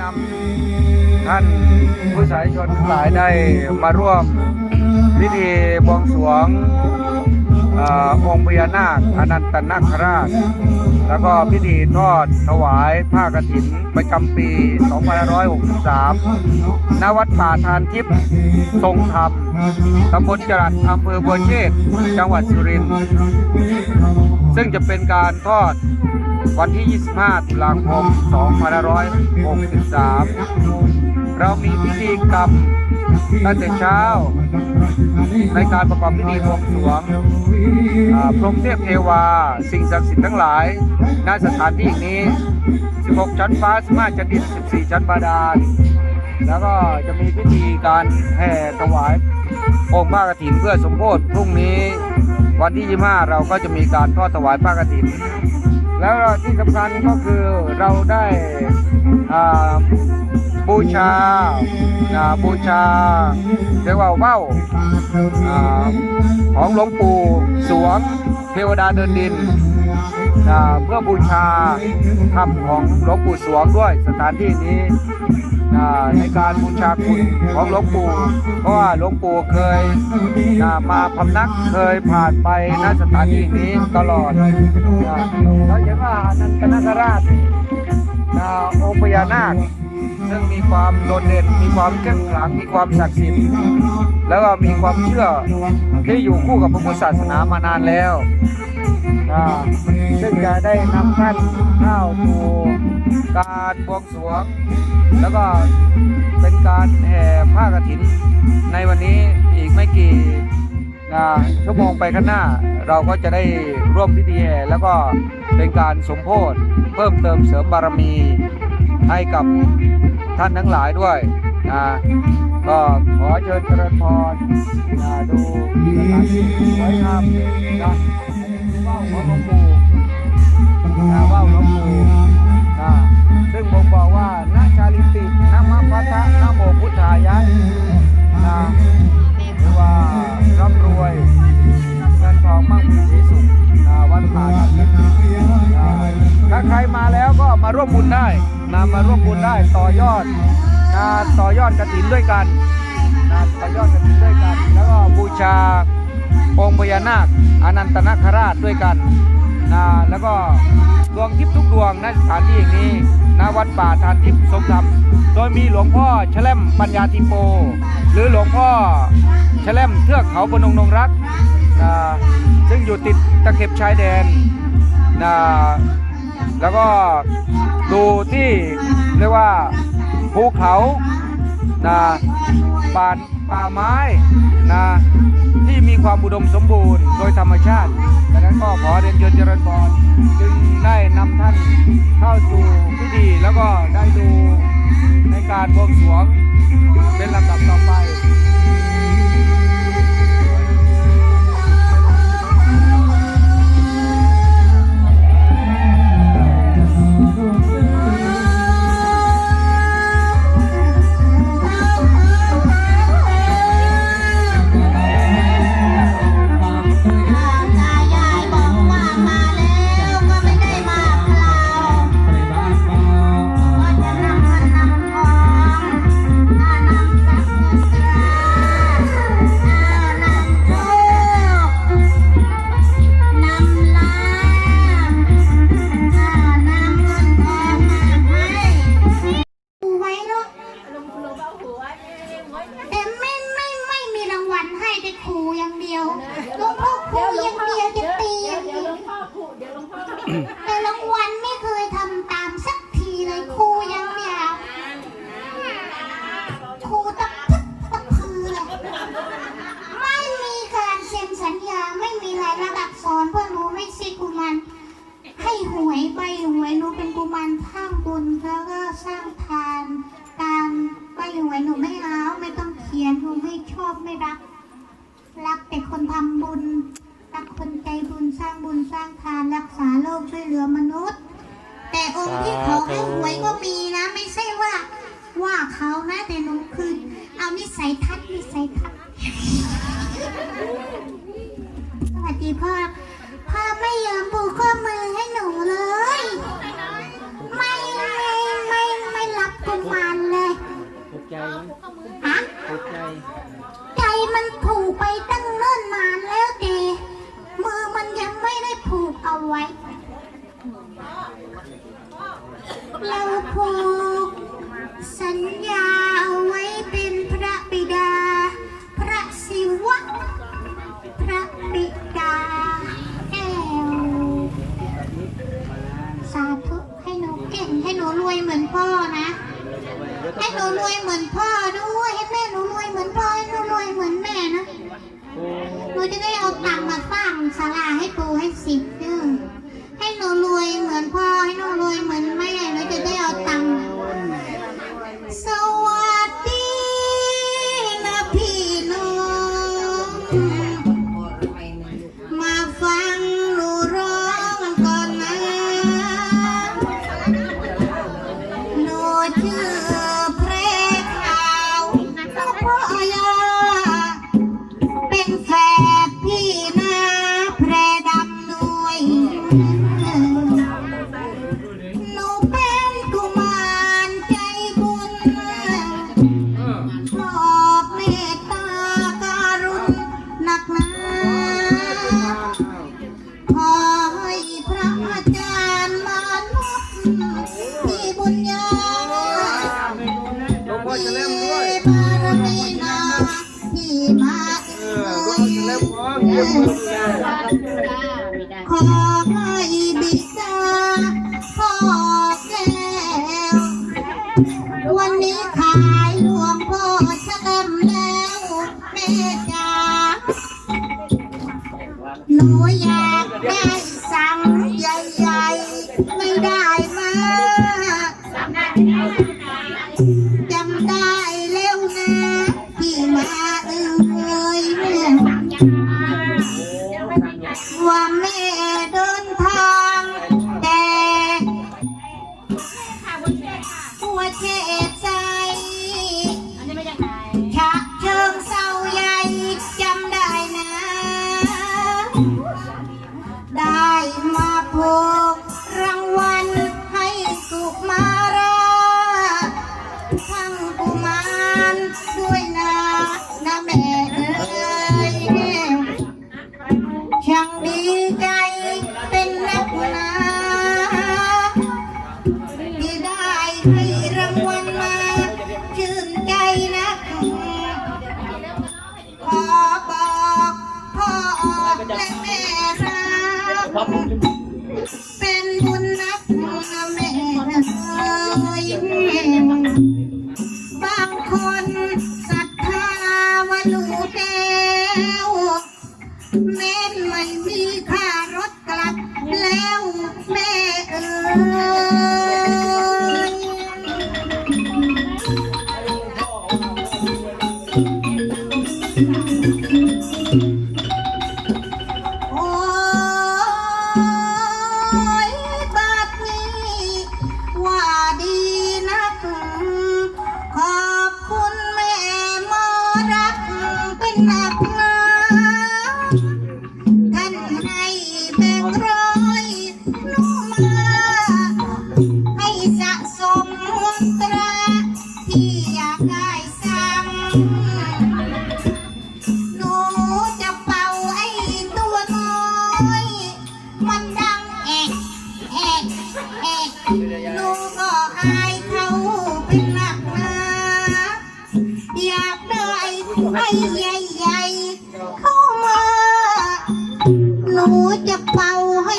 นำท่านผู้สายชนหลายได้มาร่วมพิธีบวงสรวงอองค์พญานาคอนันตนาคราช แล้วก็พิธีทอดถวายผ้ากฐินประจำปี 2563 ณ วัดป่าทานทิพย์ทรงธรรม ตำบลจรัสอำเภอบัวเชษจังหวัดสุรินทร์ ซึ่งจะเป็นการทอด วันที่ 25 ตุลาคม 2563 เรามีพิธีกรรมตั้งแต่เช้า ในการประกอบพิธีบวงสรวงพรหมเทพเทวา สิ่งศักดิ์สิทธิ์ทั้งหลายณสถานที่นี้ 16 ชั้นฟ้า15ชั้นดิน 14 ชั้นบาดาล แล้วก็จะมีพิธีการแห่ถวายองค์พระกฐินเพื่อสมโภชพรุ่งนี้ วันที่ 25 เราก็จะมีการทอดถวายพระกฐิน แล้วที่สำคัญก็คือเราได้อาบูชาอาบูชาเรียกว่าว่าวอ่าของหลวงปู่สวงเทวดาเดินดินอาเพื่อบูชาธรรมของหลวงปู่สวงด้วยสถานที่นี้ ในการบูชาคุณของหลวงปู่เพราะว่าหลวงปู่เคยมาพำนักเคยผ่านไปณสถานที่นี้ตลอดอ่าเราเห็นว่าอนันตนาคราชอ่าองค์พญานาคซึ่งมีความโดดเด่น มีความเข้มขลัง มีความศักดิ์สิทธิ์ แล้วก็มีความเชื่อที่อยู่คู่กับพระพุทธศาสนามานานแล้ว ซึ่งจะได้นำท่านเข้าสู่การบวงสรวง แล้วก็เป็นการแห่ผ้ากฐิน ในวันนี้อีกไม่กี่อ่าชั่วโมงไปข้างหน้า เราก็จะได้ร่วมพิธีแห่แล้วก็เป็นการสมโพธเพิ่มเติมเสริมบารมีให้กับท่านทั้งหลายด้วยนะก็ขอเชิญเจริญพรดูสถานที่สวยงามนะ ว่าวของหลวงปู่นะว่าวหลวงปู่นะซึ่งผมบอกว่านาชาลิตินะมะพัทธะนะโมพุทธายะนะหรือว่าร่ำรวยเงินทองมั่งมีสีสุขนะวัดป่านทิพย์นะถ้าใครมาแล้วก็มาร่วมบุญได้นะมาร่วมบุญได้ต่อยอดนะต่อยอดกฐินด้วยกันนะต่อยอดกฐินด้วยกัน แล้วก็บูชาองค์พญานาค อนันตนาคราชด้วยกันนะแล้วก็ดวงทิพย์ทุกดวงณสถานที่แห่งนี้ณวัดป่าทานทิพย์สมธรรมโดยมีหลวงพ่อแชล่มปัญญาทิโป หรือหลวงพ่อแชล่มเทือกเขาพนงนงรักนะซึ่งอยู่ติดตะเข็บชายแดนนะแล้วก็ดูที่เรียกว่าภูเขานะป่า ป่าไม้นะที่มีความอุดมสมบูรณ์โดยธรรมชาติดังนั้นก็ขอเรียนเชิญเจริญพรจึงได้นำท่านเข้าสู่พิธีแล้วก็ได้ดูในการบวงสรวงเป็นลำดับต่อไป แต่รางวัลไม่เคยทำตามสักทีเลยครูย่างเดียวครูตะพึกตะพือเลยไม่มีการเซ็นสัญญาไม่มีรายระดับสอนเพื่อรู้ไม่ใช่กุมารให้หวยใบหวยหนูเป็นกุมารข้างบุญแล้วก็สร้างทานตามใบหวยหนูไม่เอาไม่ต้องเขียนหนูไม่ชอบไม่รัก ที่เขาไม่หวยก็มีนะ ไม่ใช่ว่า ว่าเขานะแต่หนูคือเอานิสัยทัดน์นิสัยทัดสวัสดีพ่อพ่อไม่ยอมผูกข้อมือให้หนูเลย ไม่ไม่ไม่ไม่รับกุมารเลยถูกใจไหมฮะถูกใจใจมันผูกไปตั้งเนิ่นนานแล้วแต่มือมันยังไม่ได้ผูกเอาไว้ la ขอให้บิดาขอแก้ว วันนี้ขายหลวงพอชะเต็มแล้วแม่จ๋าหนูอยาได้สังใหญ่ๆ ไม่ได้มาจำได้แล้วนะที่มาเอ่ย ได้มาพบ โอ้ยบัดนี้วาดีนัก ขอบคุณแม่มอราูจะเป่าให้